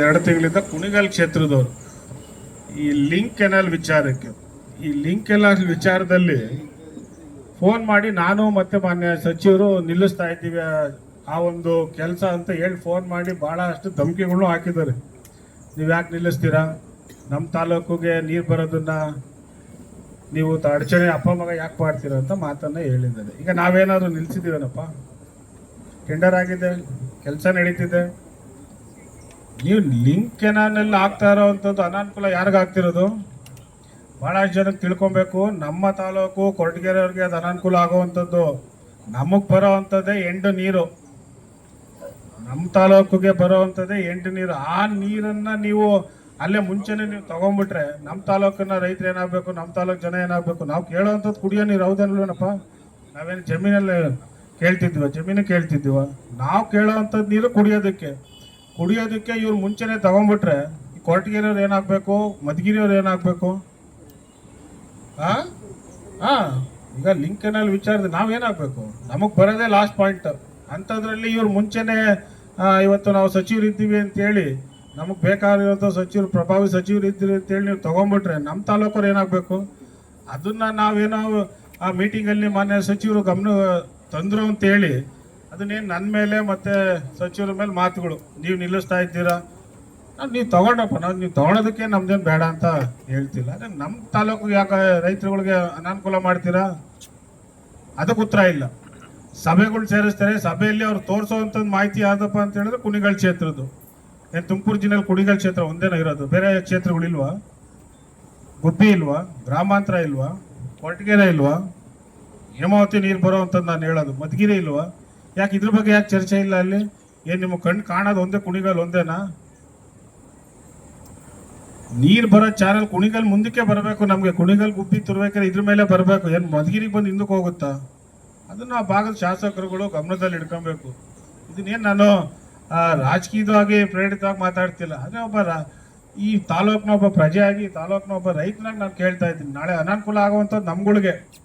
ಎರಡು ತಿಂಗಳಿಂದ ಕುಣಿಗಲ್ ಕ್ಷೇತ್ರದವರು. ಈ ಲಿಂಕ್ ಕೆನಲ್ ವಿಚಾರಕ್ಕೆ. ಈ ಲಿಂಕ್ ಕೆನಲ್ ವಿಚಾರದಲ್ಲಿ ಫೋನ್ ಮಾಡಿ ನಾನು ಮತ್ತೆ ಮಾನ್ಯ ಸಚಿವರು ನಿಲ್ಲಿಸ್ತಾ ಇದ್ದೀವಿ, ಆ- ಒಂದು ಕೆಲಸ ಅಂತ ಹೇಳಿ ಫೋನ್ ಮಾಡಿ ಭಾಳಷ್ಟು ಧಮಕಿಗಳನ್ನು ಹಾಕಿದ್ದಾರೆ. ನೀವು ಯಾಕೆ ನಿಲ್ಲಿಸ್ತೀರಾ? ನಮ್ಮ ತಾಲೂಕಿಗೆ ನೀರು ಬರೋದನ್ನ ನೀವು ಅಡಚಣೆ ಅಪ್ಪ ಮಗ ಯಾಕೆ ಮಾಡ್ತೀರ ಅಂತ ಮಾತನ್ನ ಹೇಳಿದ್ದಾರೆ. ಈಗ ನಾವೇನಾದ್ರು ನಿಲ್ಲಿಸಿದ್ದೀವೇನಪ್ಪ ಟೆಂಡರ್ ಆಗಿದೆ, ಕೆಲಸ ನಡೀತಿದೆ. ನೀವು ಲಿಂಕ್ ಕೆನಾಲ್ನಲ್ಲಿ ಆಗ್ತಾ ಇರೋವಂಥದ್ದು ಅನಾನುಕೂಲ ಯಾರಿಗಾಗ್ತಿರೋದು ಭಾಳಷ್ಟು ಜನಕ್ಕೆ ತಿಳ್ಕೊಬೇಕು. ನಮ್ಮ ತಾಲೂಕು ಕೊರಟಗೆರೆಯವ್ರಿಗೆ ಅದು ಅನಾನುಕೂಲ ಆಗೋವಂಥದ್ದು ನಮಗೆ ಬರೋವಂಥದ್ದೇ ಎಂಟು ನೀರು. ನಮ್ಮ ತಾಲೂಕಿಗೆ ಬರೋವಂಥದ್ದೇ ಎಂಟು ನೀರು. ಆ ನೀರನ್ನು ನೀವು ಅಲ್ಲೇ ಮುಂಚೆನೇ ನೀವು ತೊಗೊಂಡ್ಬಿಟ್ರೆ ನಮ್ಮ ತಾಲೂಕಿನ ರೈತರು ಏನಾಗಬೇಕು ನಮ್ಮ ತಾಲೂಕು ಜನ ಏನಾಗಬೇಕು, ನಾವು ಕೇಳೋವಂಥದ್ದು ಕುಡಿಯೋ ನೀರು ಹೌದಲ್ವೇನಪ್ಪ ನಾವೇನು ಜಮೀನಲ್ಲಿ ಕೇಳ್ತಿದ್ವ ಜಮೀನು ಕೇಳ್ತಿದ್ವ ನಾವು ಕೇಳೋವಂಥದ್ದು ನೀರು ಕುಡಿಯೋದಕ್ಕೆ. ಕುಡಿಯೋದಕ್ಕೆ ಇವ್ರು ಮುಂಚೆನೆ ತಗೊಂಡ್ಬಿಟ್ರೆ ಕೊರಟಗೆರೆಯವ್ರು ಏನಾಗಬೇಕು ಮಧುಗಿರಿಯವ್ರು ಏನಾಗಬೇಕು? ಹಾಂ ಹಾ ಈಗ ಲಿಂಕನಲ್ಲಿ ವಿಚಾರದ ನಾವೇನಾಗಬೇಕು? ನಮಗೆ ಬರೋದೇ ಲಾಸ್ಟ್ ಪಾಯಿಂಟ್ ಅಂಥದ್ರಲ್ಲಿ ಇವ್ರು ಮುಂಚೆನೆ ಇವತ್ತು ನಾವು ಸಚಿವರು ಇದ್ದೀವಿ ಅಂತೇಳಿ, ನಮಗೆ ಬೇಕಾಗಿರೋಂಥ ಸಚಿವರು, ಪ್ರಭಾವಿ ಸಚಿವರು ಇದ್ದೀವಿ ಅಂತೇಳಿ ನೀವು ತಗೊಂಡ್ಬಿಟ್ರೆ ನಮ್ಮ ತಾಲೂಕವ್ರು ಏನಾಗಬೇಕು? ಅದನ್ನ ನಾವೇನೋ, ಆ ಮೀಟಿಂಗಲ್ಲಿ ಮಾನ್ಯ ಸಚಿವರು ಗಮನ ತಂದ್ರು ಅಂತೇಳಿ ಅದನ್ನೇನು ನನ್ನ ಮೇಲೆ ಮತ್ತೆ ಸಚಿವರ ಮೇಲೆ ಮಾತುಗಳು. ನೀವು ನಿಲ್ಲಿಸ್ತಾ ಇದ್ದೀರಾ? ನಾನು ನೀವು ತಗೊಂಡಪ್ಪ, ನಾನು ನೀವು ತಗೊಳೋದಕ್ಕೆ ನಮ್ದೇನು ಬೇಡ ಅಂತ ಹೇಳ್ತಿಲ್ಲ. ಅದೇ ನಮ್ಮ ತಾಲೂಕು ಯಾಕೆ ರೈತರುಗಳಿಗೆ ಅನಾನುಕೂಲ ಮಾಡ್ತೀರಾ? ಅದಕ್ಕೆ ಉತ್ತರ ಇಲ್ಲ. ಸಭೆಗಳು ಸೇರಿಸ್ತಾರೆ, ಸಭೆಯಲ್ಲಿ ಅವ್ರು ತೋರಿಸೋವಂಥದ್ದು ಮಾಹಿತಿ ಯಾವ್ದಪ್ಪ ಅಂತ ಹೇಳಿದ್ರೆ ಕುಣಿಗಳ ಕ್ಷೇತ್ರದ್ದು. ಏನು ತುಮಕೂರು ಜಿಲ್ಲೆಯಲ್ಲಿ ಕುಣಿಗಲ್ ಕ್ಷೇತ್ರ ಒಂದೇನೋ ಇರೋದು. ಬೇರೆ ಕ್ಷೇತ್ರಗಳಿಲ್ವಾ ಗುಬ್ಬಿ ಇಲ್ವಾ? ಗ್ರಾಮಾಂತರ ಇಲ್ವಾ? ಕೊರಟಗೆರೆ ಇಲ್ವಾ? ಹೇಮಾವತಿ ನೀರು ಅಂತ ನಾನು ಹೇಳೋದು. ಮಧುಗಿರಿ ಇಲ್ವಾ? ಯಾಕೆ ಇದ್ರ ಬಗ್ಗೆ ಯಾಕೆ ಚರ್ಚೆ ಇಲ್ಲ ಅಲ್ಲಿ? ಏನು ನಿಮ್ಮ ಕಣ್ಣು ಕಾಣೋದು ಒಂದೇ ಕುಣಿಗಲ್ ಒಂದೇನಾ? ನೀರು ಬರೋ ಚಾನಲ್ ಕುಣಿಗಲ್ ಮುಂದಕ್ಕೆ ಬರಬೇಕು, ನಮಗೆ ಕುಣಿಗಲ್ ಗುಬ್ಬಿ ತುರ್ಬೇಕಾದ್ರೆ ಇದ್ರ ಮೇಲೆ ಬರಬೇಕು. ಏನು ಮಧುಗಿರಿಗೆ ಬಂದು ಹಿಂದಕ್ಕೆ ಹೋಗುತ್ತಾ? ಅದನ್ನ ಆ ಭಾಗದ ಶಾಸಕರುಗಳು ಗಮನದಲ್ಲಿ ಇಟ್ಕೊಬೇಕು ಇದನ್ನೇನು ನಾನು ರಾಜಕೀಯವಾಗಿ ಪ್ರೇರಿತವಾಗಿ ಮಾತಾಡ್ತಿಲ್ಲ. ಅದೇ ಒಬ್ಬ ಈ ತಾಲೂಕಿನ ಒಬ್ಬ ಪ್ರಜೆಯಾಗಿ ತಾಲೂಕಿನ ಒಬ್ಬ ರೈತನಾಗಿ ನಾನು ಕೇಳ್ತಾ ಇದ್ದೀನಿ. ನಾಳೆ ಅನಾನುಕೂಲ ಆಗುವಂಥದ್ದು ನಮ್ಗಳಿಗೆ.